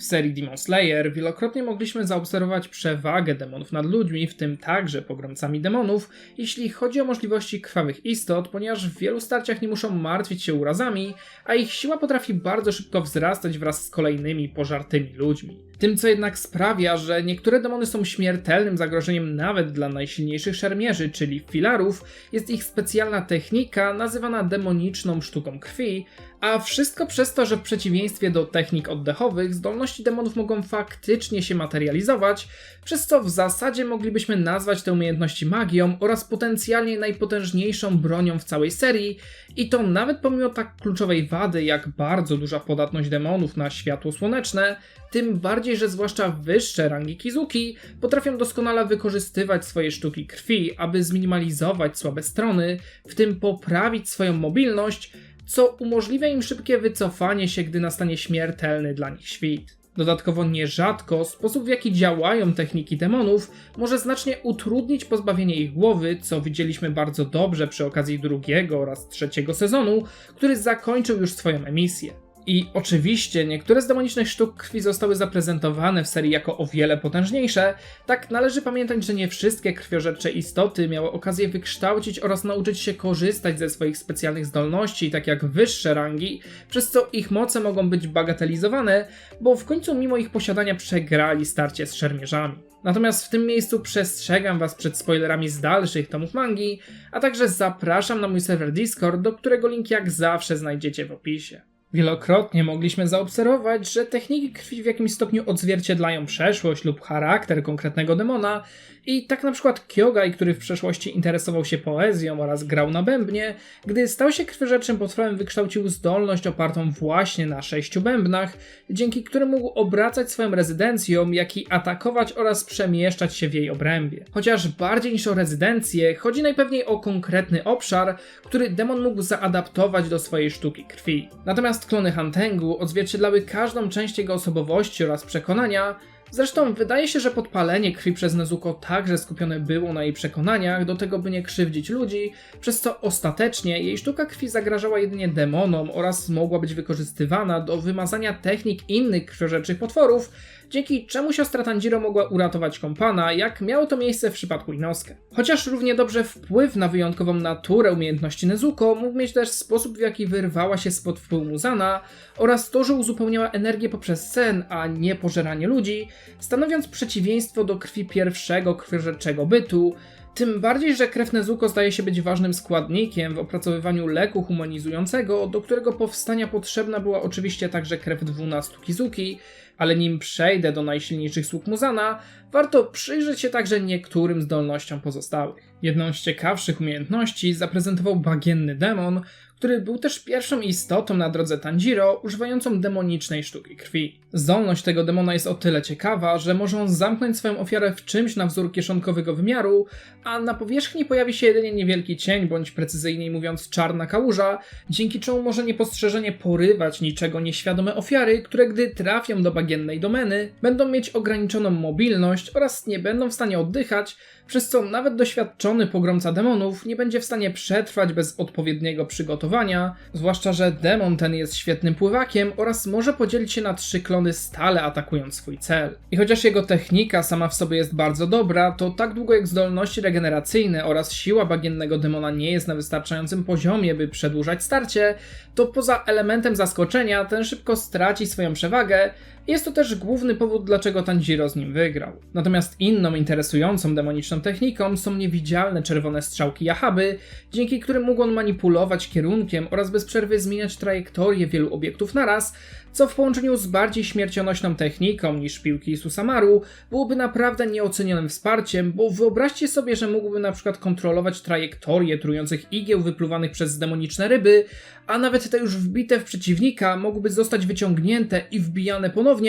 W serii Demon Slayer wielokrotnie mogliśmy zaobserwować przewagę demonów nad ludźmi, w tym także pogromcami demonów, jeśli chodzi o możliwości krwawych istot, ponieważ w wielu starciach nie muszą martwić się urazami, a ich siła potrafi bardzo szybko wzrastać wraz z kolejnymi pożartymi ludźmi. Tym, co jednak sprawia, że niektóre demony są śmiertelnym zagrożeniem nawet dla najsilniejszych szermierzy, czyli filarów, jest ich specjalna technika nazywana demoniczną sztuką krwi, a wszystko przez to, że w przeciwieństwie do technik oddechowych, demonów mogą faktycznie się materializować, przez co w zasadzie moglibyśmy nazwać te umiejętności magią oraz potencjalnie najpotężniejszą bronią w całej serii, i to nawet pomimo tak kluczowej wady jak bardzo duża podatność demonów na światło słoneczne, tym bardziej, że zwłaszcza wyższe rangi Kizuki potrafią doskonale wykorzystywać swoje sztuki krwi, aby zminimalizować słabe strony, w tym poprawić swoją mobilność, co umożliwia im szybkie wycofanie się, gdy nastanie śmiertelny dla nich świt. Dodatkowo nierzadko sposób w jaki działają techniki demonów może znacznie utrudnić pozbawienie ich głowy, co widzieliśmy bardzo dobrze przy okazji drugiego oraz trzeciego sezonu, który zakończył już swoją emisję. I oczywiście niektóre z demonicznych sztuk krwi zostały zaprezentowane w serii jako o wiele potężniejsze, tak należy pamiętać, że nie wszystkie krwiożercze istoty miały okazję wykształcić oraz nauczyć się korzystać ze swoich specjalnych zdolności, tak jak wyższe rangi, przez co ich moce mogą być bagatelizowane, bo w końcu mimo ich posiadania przegrali starcie z szermierzami. Natomiast w tym miejscu przestrzegam Was przed spoilerami z dalszych tomów mangi, a także zapraszam na mój serwer Discord, do którego link jak zawsze znajdziecie w opisie. Wielokrotnie mogliśmy zaobserwować, że techniki krwi w jakimś stopniu odzwierciedlają przeszłość lub charakter konkretnego demona i tak na przykład Kyogai, który w przeszłości interesował się poezją oraz grał na bębnie, gdy stał się krwiożerczym potworem wykształcił zdolność opartą właśnie na sześciu bębnach, dzięki którym mógł obracać swoją rezydencją, jak i atakować oraz przemieszczać się w jej obrębie. Chociaż bardziej niż o rezydencję, chodzi najpewniej o konkretny obszar, który demon mógł zaadaptować do swojej sztuki krwi. Natomiast klony Hantengu odzwierciedlały każdą część jego osobowości oraz przekonania, Zresztą wydaje się, że podpalenie krwi przez Nezuko także skupione było na jej przekonaniach do tego, by nie krzywdzić ludzi, przez co ostatecznie jej sztuka krwi zagrażała jedynie demonom oraz mogła być wykorzystywana do wymazania technik innych krwiożerczych potworów, dzięki czemu siostra Tanjiro mogła uratować kompana, jak miało to miejsce w przypadku Inosuke. Chociaż równie dobrze wpływ na wyjątkową naturę umiejętności Nezuko mógł mieć też sposób, w jaki wyrwała się spod wpływu Muzana oraz to, że uzupełniała energię poprzez sen, a nie pożeranie ludzi, stanowiąc przeciwieństwo do krwi pierwszego krwiożerczego bytu, tym bardziej, że krew Nezuko zdaje się być ważnym składnikiem w opracowywaniu leku humanizującego, do którego powstania potrzebna była oczywiście także krew 12 Kizuki, ale nim przejdę do najsilniejszych sług Muzana, warto przyjrzeć się także niektórym zdolnościom pozostałych. Jedną z ciekawszych umiejętności zaprezentował bagienny demon, który był też pierwszą istotą na drodze Tanjiro używającą demonicznej sztuki krwi. Zdolność tego demona jest o tyle ciekawa, że może on zamknąć swoją ofiarę w czymś na wzór kieszonkowego wymiaru, a na powierzchni pojawi się jedynie niewielki cień, bądź precyzyjniej mówiąc czarna kałuża, dzięki czemu może niepostrzeżenie porywać niczego nieświadome ofiary, które gdy trafią do domeny, będą mieć ograniczoną mobilność oraz nie będą w stanie oddychać, przez co nawet doświadczony pogromca demonów nie będzie w stanie przetrwać bez odpowiedniego przygotowania, zwłaszcza, że demon ten jest świetnym pływakiem oraz może podzielić się na trzy klony stale atakując swój cel. I chociaż jego technika sama w sobie jest bardzo dobra, to tak długo jak zdolności regeneracyjne oraz siła bagiennego demona nie jest na wystarczającym poziomie, by przedłużać starcie, to poza elementem zaskoczenia ten szybko straci swoją przewagę, jest to też główny powód, dlaczego Tanjiro z nim wygrał. Natomiast inną interesującą demoniczną techniką są niewidzialne czerwone strzałki Yahaby, dzięki którym mógł on manipulować kierunkiem oraz bez przerwy zmieniać trajektorię wielu obiektów naraz, co w połączeniu z bardziej śmiercionośną techniką niż piłki Susamaru byłoby naprawdę nieocenionym wsparciem, bo wyobraźcie sobie, że mógłby na przykład kontrolować trajektorię trujących igieł wypluwanych przez demoniczne ryby, a nawet te już wbite w przeciwnika mogłyby zostać wyciągnięte i wbijane ponownie,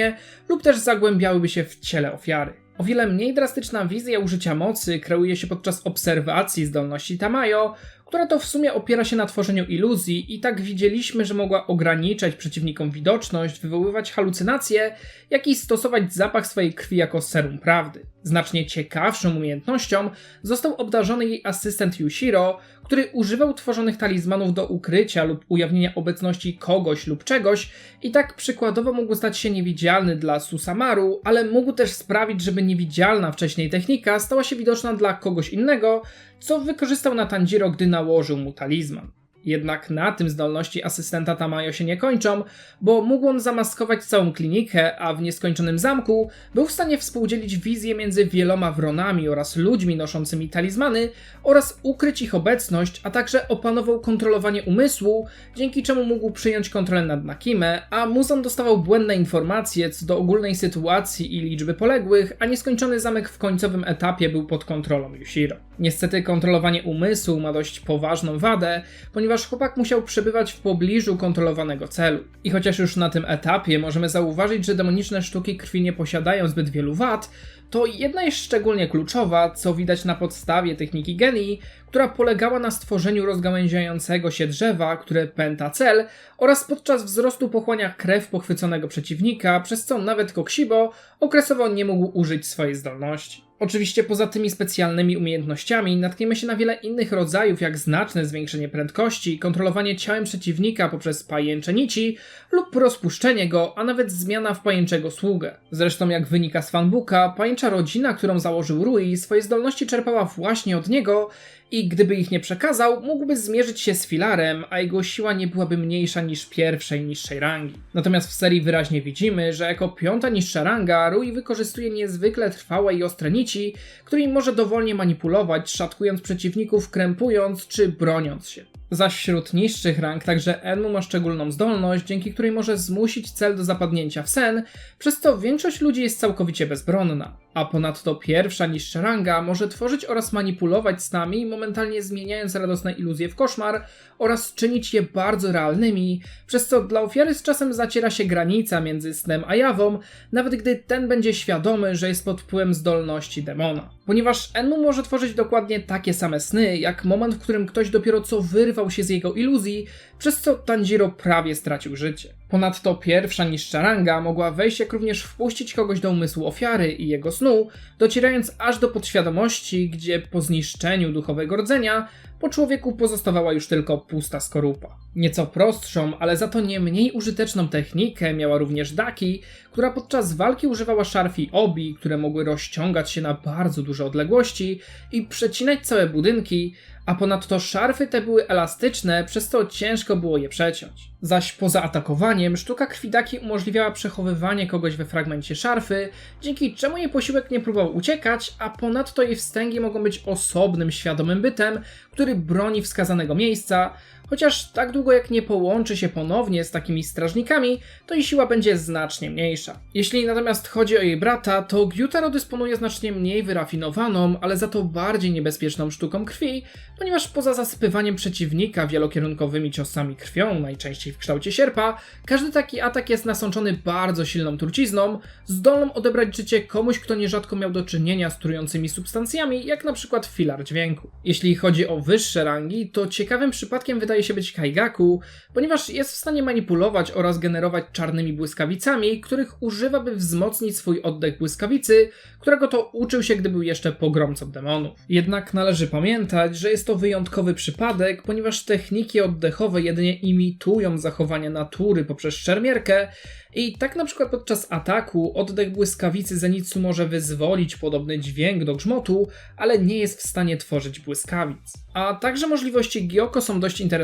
lub też zagłębiałyby się w ciele ofiary. O wiele mniej drastyczna wizja użycia mocy kreuje się podczas obserwacji zdolności Tamayo, która to w sumie opiera się na tworzeniu iluzji i tak widzieliśmy, że mogła ograniczać przeciwnikom widoczność, wywoływać halucynacje, jak i stosować zapach swojej krwi jako serum prawdy. Znacznie ciekawszą umiejętnością został obdarzony jej asystent Yushiro, który używał tworzonych talizmanów do ukrycia lub ujawnienia obecności kogoś lub czegoś i tak przykładowo mógł stać się niewidzialny dla Susamaru, ale mógł też sprawić, żeby niewidzialna wcześniej technika stała się widoczna dla kogoś innego, co wykorzystał na Tanjiro, gdy nałożył mu talizman. Jednak na tym zdolności asystenta Tamayo się nie kończą, bo mógł on zamaskować całą klinikę, a w nieskończonym zamku był w stanie współdzielić wizję między wieloma wronami oraz ludźmi noszącymi talizmany oraz ukryć ich obecność, a także opanował kontrolowanie umysłu, dzięki czemu mógł przyjąć kontrolę nad Nakime, a Muzan dostawał błędne informacje co do ogólnej sytuacji i liczby poległych, a nieskończony zamek w końcowym etapie był pod kontrolą Yushiro. Niestety kontrolowanie umysłu ma dość poważną wadę, ponieważ chłopak musiał przebywać w pobliżu kontrolowanego celu. I chociaż już na tym etapie możemy zauważyć, że demoniczne sztuki krwi nie posiadają zbyt wielu wad, to jedna jest szczególnie kluczowa, co widać na podstawie techniki genii, która polegała na stworzeniu rozgałęziającego się drzewa, które pęta cel, oraz podczas wzrostu pochłania krew pochwyconego przeciwnika, przez co nawet Kokshibo okresowo nie mógł użyć swojej zdolności. Oczywiście poza tymi specjalnymi umiejętnościami natkniemy się na wiele innych rodzajów, jak znaczne zwiększenie prędkości, kontrolowanie ciałem przeciwnika poprzez pajęcze nici lub rozpuszczenie go, a nawet zmiana w pajęczego sługę. Zresztą jak wynika z fanbooka, pajęcza rodzina, którą założył Rui, swoje zdolności czerpała właśnie od niego i gdyby ich nie przekazał, mógłby zmierzyć się z filarem, a jego siła nie byłaby mniejsza niż pierwszej niższej rangi. Natomiast w serii wyraźnie widzimy, że jako piąta niższa ranga Rui wykorzystuje niezwykle trwałe i ostre nici, którymi może dowolnie manipulować, szatkując przeciwników, krępując czy broniąc się. Zaś wśród niższych rang także Enmu ma szczególną zdolność, dzięki której może zmusić cel do zapadnięcia w sen, przez co większość ludzi jest całkowicie bezbronna. A ponadto pierwsza niższa ranga może tworzyć oraz manipulować snami, momentalnie zmieniając radosne iluzje w koszmar oraz czynić je bardzo realnymi, przez co dla ofiary z czasem zaciera się granica między snem a jawą, nawet gdy ten będzie świadomy, że jest pod wpływem zdolności demona. Ponieważ Enmu może tworzyć dokładnie takie same sny, jak moment, w którym ktoś dopiero co wyrwał się z jego iluzji, przez co Tanjiro prawie stracił życie. Ponadto pierwsza niższa ranga mogła wejść jak również wpuścić kogoś do umysłu ofiary i jego snu, docierając aż do podświadomości, gdzie po zniszczeniu duchowego rdzenia po człowieku pozostawała już tylko pusta skorupa. Nieco prostszą, ale za to nie mniej użyteczną technikę miała również Daki, która podczas walki używała szarfi obi, które mogły rozciągać się na bardzo duże odległości i przecinać całe budynki, a ponadto szarfy te były elastyczne, przez co ciężko było je przeciąć. Zaś poza atakowaniem, sztuka krwidaki umożliwiała przechowywanie kogoś we fragmencie szarfy, dzięki czemu jej posiłek nie próbował uciekać, a ponadto jej wstęgi mogą być osobnym, świadomym bytem, który broni wskazanego miejsca, chociaż tak długo jak nie połączy się ponownie z takimi strażnikami, to jej siła będzie znacznie mniejsza. Jeśli natomiast chodzi o jej brata, to Gyutaro dysponuje znacznie mniej wyrafinowaną, ale za to bardziej niebezpieczną sztuką krwi, ponieważ poza zasypywaniem przeciwnika wielokierunkowymi ciosami krwią, najczęściej w kształcie sierpa, każdy taki atak jest nasączony bardzo silną trucizną, zdolną odebrać życie komuś, kto nierzadko miał do czynienia z trującymi substancjami, jak na przykład filar dźwięku. Jeśli chodzi o wyższe rangi, to ciekawym przypadkiem wydaje się być Kaigaku, ponieważ jest w stanie manipulować oraz generować czarnymi błyskawicami, których używa, by wzmocnić swój oddech błyskawicy, którego to uczył się, gdy był jeszcze pogromcą demonów. Jednak należy pamiętać, że jest to wyjątkowy przypadek, ponieważ techniki oddechowe jedynie imitują zachowania natury poprzez szermierkę, i tak na przykład podczas ataku oddech błyskawicy Zenitsu może wyzwolić podobny dźwięk do grzmotu, ale nie jest w stanie tworzyć błyskawic. A także możliwości Gyoko są dość interesujące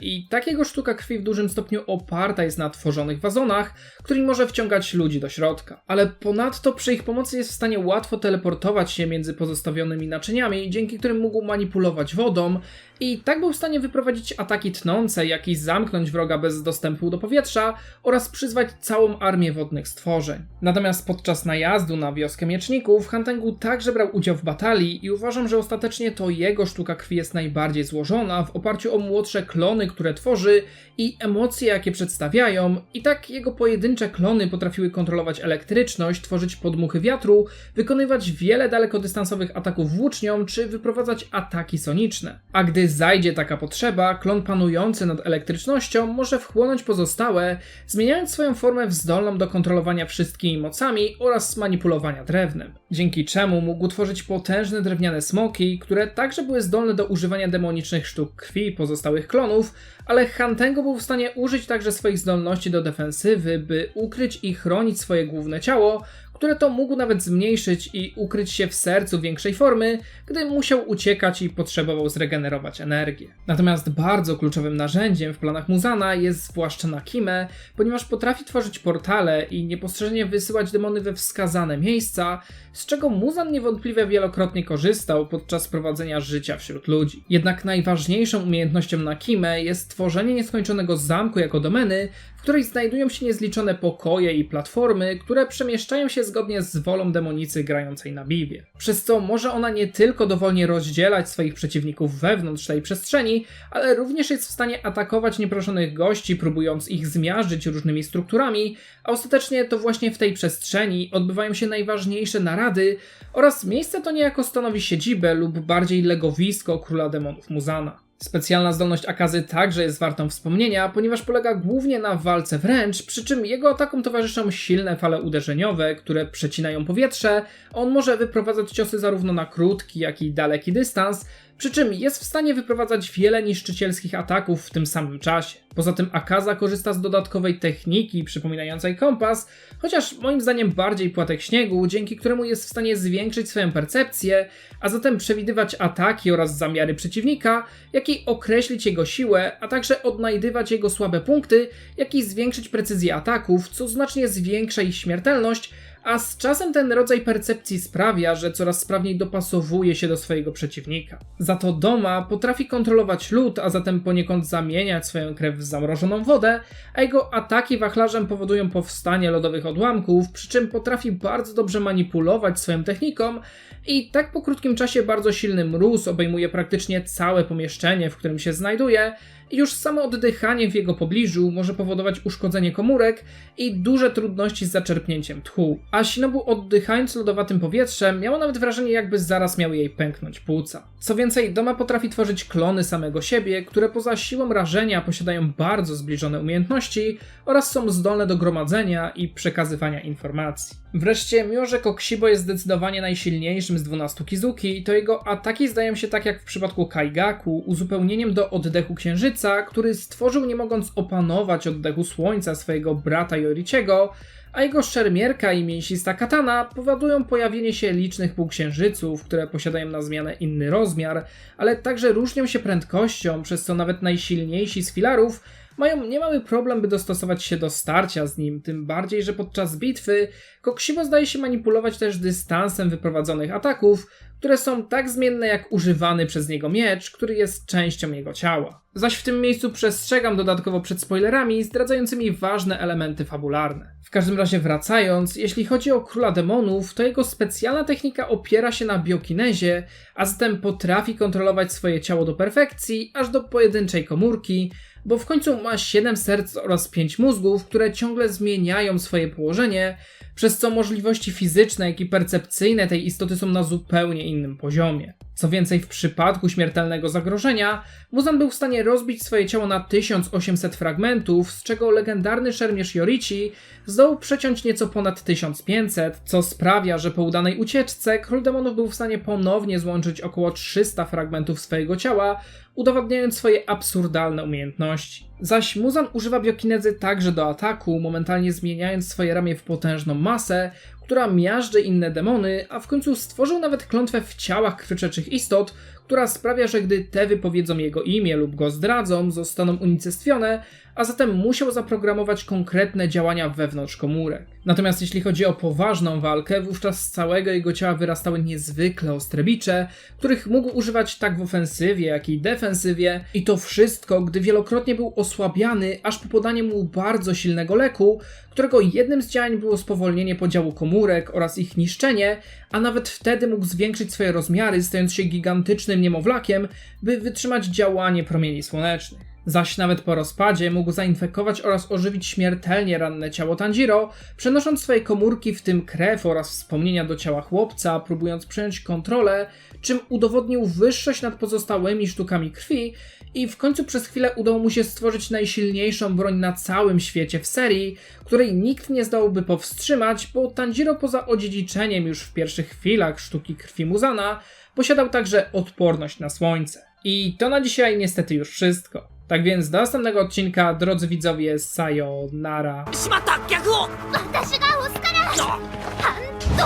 i takiego sztuka krwi w dużym stopniu oparta jest na tworzonych wazonach, którymi może wciągać ludzi do środka. Ale ponadto przy ich pomocy jest w stanie łatwo teleportować się między pozostawionymi naczyniami, dzięki którym mógł manipulować wodą i tak był w stanie wyprowadzić ataki tnące, jak i zamknąć wroga bez dostępu do powietrza oraz przyzwać całą armię wodnych stworzeń. Natomiast podczas najazdu na wioskę mieczników Hantengu także brał udział w batalii i uważam, że ostatecznie to jego sztuka krwi jest najbardziej złożona w oparciu o młodsze klony, które tworzy i emocje, jakie przedstawiają. I tak jego pojedyncze klony potrafiły kontrolować elektryczność, tworzyć podmuchy wiatru, wykonywać wiele dalekodystansowych ataków włócznią czy wyprowadzać ataki soniczne. A gdy gdy zajdzie taka potrzeba, klon panujący nad elektrycznością może wchłonąć pozostałe, zmieniając swoją formę w zdolną do kontrolowania wszystkimi mocami oraz manipulowania drewnem. Dzięki czemu mógł tworzyć potężne drewniane smoki, które także były zdolne do używania demonicznych sztuk krwi pozostałych klonów, ale Hantengo był w stanie użyć także swoich zdolności do defensywy, by ukryć i chronić swoje główne ciało, które to mógł nawet zmniejszyć i ukryć się w sercu większej formy, gdy musiał uciekać i potrzebował zregenerować energię. Natomiast bardzo kluczowym narzędziem w planach Muzana jest zwłaszcza Nakime, ponieważ potrafi tworzyć portale i niepostrzeżenie wysyłać demony we wskazane miejsca, z czego Muzan niewątpliwie wielokrotnie korzystał podczas prowadzenia życia wśród ludzi. Jednak najważniejszą umiejętnością Nakime jest tworzenie nieskończonego zamku jako domeny, w której znajdują się niezliczone pokoje i platformy, które przemieszczają się zgodnie z wolą demonicy grającej na Bibie. Przez co może ona nie tylko dowolnie rozdzielać swoich przeciwników wewnątrz tej przestrzeni, ale również jest w stanie atakować nieproszonych gości, próbując ich zmiażdżyć różnymi strukturami, a ostatecznie to właśnie w tej przestrzeni odbywają się najważniejsze narady oraz miejsce to niejako stanowi siedzibę lub bardziej legowisko króla demonów Muzana. Specjalna zdolność Akazy także jest wartą wspomnienia, ponieważ polega głównie na walce wręcz, przy czym jego atakom towarzyszą silne fale uderzeniowe, które przecinają powietrze. On może wyprowadzać ciosy zarówno na krótki, jak i daleki dystans, przy czym jest w stanie wyprowadzać wiele niszczycielskich ataków w tym samym czasie. Poza tym Akaza korzysta z dodatkowej techniki przypominającej kompas, chociaż moim zdaniem bardziej płatek śniegu, dzięki któremu jest w stanie zwiększyć swoją percepcję, a zatem przewidywać ataki oraz zamiary przeciwnika, jak i określić jego siłę, a także odnajdywać jego słabe punkty, jak i zwiększyć precyzję ataków, co znacznie zwiększa ich śmiertelność, a z czasem ten rodzaj percepcji sprawia, że coraz sprawniej dopasowuje się do swojego przeciwnika. Za to Doma potrafi kontrolować lód, a zatem poniekąd zamieniać swoją krew w zamrożoną wodę, a jego ataki wachlarzem powodują powstanie lodowych odłamków, przy czym potrafi bardzo dobrze manipulować swoją techniką i tak po krótkim czasie bardzo silny mróz obejmuje praktycznie całe pomieszczenie, w którym się znajduje, już samo oddychanie w jego pobliżu może powodować uszkodzenie komórek i duże trudności z zaczerpnięciem tchu. A Shinobu oddychając lodowatym powietrzem miało nawet wrażenie jakby zaraz miały jej pęknąć płuca. Co więcej, Doma potrafi tworzyć klony samego siebie, które poza siłą rażenia posiadają bardzo zbliżone umiejętności oraz są zdolne do gromadzenia i przekazywania informacji. Wreszcie, mimo że Kokshibo jest zdecydowanie najsilniejszym z 12 Kizuki, to jego ataki zdają się tak jak w przypadku Kaigaku uzupełnieniem do oddechu księżyca, który stworzył nie mogąc opanować oddechu słońca swojego brata Yoriciego, a jego szermierka i mięsista katana powodują pojawienie się licznych półksiężyców, które posiadają na zmianę inny rozmiar, ale także różnią się prędkością, przez co nawet najsilniejsi z filarów mają niemały problem, by dostosować się do starcia z nim, tym bardziej, że podczas bitwy Kokshibo zdaje się manipulować też dystansem wyprowadzonych ataków, które są tak zmienne jak używany przez niego miecz, który jest częścią jego ciała. Zaś w tym miejscu przestrzegam dodatkowo przed spoilerami zdradzającymi ważne elementy fabularne. W każdym razie wracając, jeśli chodzi o króla demonów, to jego specjalna technika opiera się na biokinezie, a zatem potrafi kontrolować swoje ciało do perfekcji, aż do pojedynczej komórki, bo w końcu ma 7 serc oraz 5 mózgów, które ciągle zmieniają swoje położenie, przez co możliwości fizyczne, jak i percepcyjne tej istoty są na zupełnie innym poziomie. Co więcej, w przypadku śmiertelnego zagrożenia, Muzan był w stanie rozbić swoje ciało na 1800 fragmentów, z czego legendarny szermierz Yorichi zdołał przeciąć nieco ponad 1500, co sprawia, że po udanej ucieczce król demonów był w stanie ponownie złączyć około 300 fragmentów swojego ciała, udowadniając swoje absurdalne umiejętności. Zaś Muzan używa biokinezy także do ataku, momentalnie zmieniając swoje ramię w potężną masę, która miażdży inne demony, a w końcu stworzył nawet klątwę w ciałach krwyczeczych istot, która sprawia, że gdy te wypowiedzą jego imię lub go zdradzą, zostaną unicestwione, a zatem musiał zaprogramować konkretne działania wewnątrz komórek. Natomiast jeśli chodzi o poważną walkę, wówczas z całego jego ciała wyrastały niezwykle ostre bicze, których mógł używać tak w ofensywie, jak i defensywie, i to wszystko, gdy wielokrotnie był osłabiany, aż po podanie mu bardzo silnego leku, którego jednym z działań było spowolnienie podziału komórek oraz ich niszczenie, a nawet wtedy mógł zwiększyć swoje rozmiary, stając się gigantycznym niemowlakiem, by wytrzymać działanie promieni słonecznych. Zaś nawet po rozpadzie mógł zainfekować oraz ożywić śmiertelnie ranne ciało Tanjiro, przenosząc swoje komórki, w tym krew oraz wspomnienia do ciała chłopca, próbując przejąć kontrolę, czym udowodnił wyższość nad pozostałymi sztukami krwi i w końcu przez chwilę udało mu się stworzyć najsilniejszą broń na całym świecie w serii, której nikt nie zdołałby powstrzymać, bo Tanjiro poza odziedziczeniem już w pierwszych chwilach sztuki krwi Muzana posiadał także odporność na słońce. I to na dzisiaj niestety już wszystko. Tak więc do następnego odcinka, drodzy widzowie, sayonara. しまった逆を私が押すからあ反動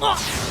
あ